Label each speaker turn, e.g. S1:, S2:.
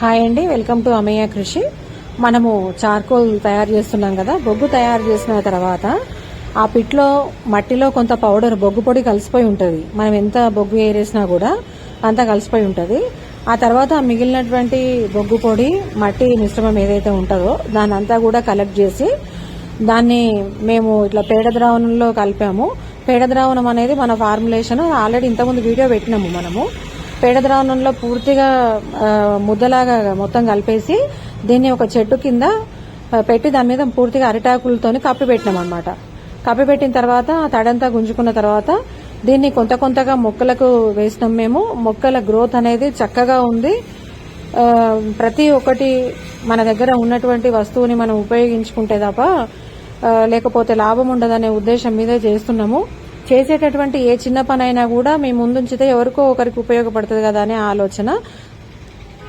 S1: Hi అండి welcome to అమయ్య కృషి. మనము చార్కోల్ తయారు చేస్తున్నాం కదా బొగ్గు తయారు చేసిన తర్వాత ఆ పిట్లో మట్టిలో కొంత పౌడర్ బొగ్గు పొడి కలిసిపోయి ఉంటుంది. మనం ఎంత బొగ్గు ఏరేసినా కూడా అంతా కలిసిపోయి ఉంటుంది. ఆ తర్వాత మిగిలినటువంటి బొగ్గు పొడి మట్టి మిశ్రమం ఏదైతే ఉంటుందో దాన్ని అంతా కూడా కలెక్ట్ చేసి దాన్ని మేము ఇట్లా పేడ ద్రావణంలో కలిపాము. పేడ ద్రావణం అనేది మన ఫార్ములేషన్ ఆల్రెడీ ఇంతకుముందు వీడియో పెట్టినాము మనము. పేడ ద్రావణంలో పూర్తిగా ముద్దలాగా మొత్తం కలిపేసి దీన్ని ఒక చెట్టు కింద పెట్టి దాని మీద పూర్తిగా అరిటాకులతోని కప్పి పెట్టినాం అనమాట కప్పి పెట్టిన తర్వాత తడంతా గుంజుకున్న తర్వాత దీన్ని కొంత కొంతగా మొక్కలకు వేసినాం మేము. మొక్కల గ్రోత్ అనేది చక్కగా ఉంది. ప్రతి ఒక్కటి మన దగ్గర ఉన్నటువంటి వస్తువుని మనం ఉపయోగించుకుంటే తప్ప లేకపోతే లాభం ఉండదనే ఉద్దేశం మీదే చేస్తున్నాము. చేసేటటువంటి ఏ చిన్న పనైనా కూడా మీ ముందుంచితే ఎవరికో ఒకరికి ఉపయోగపడుతుంది కదా అనే ఆలోచన.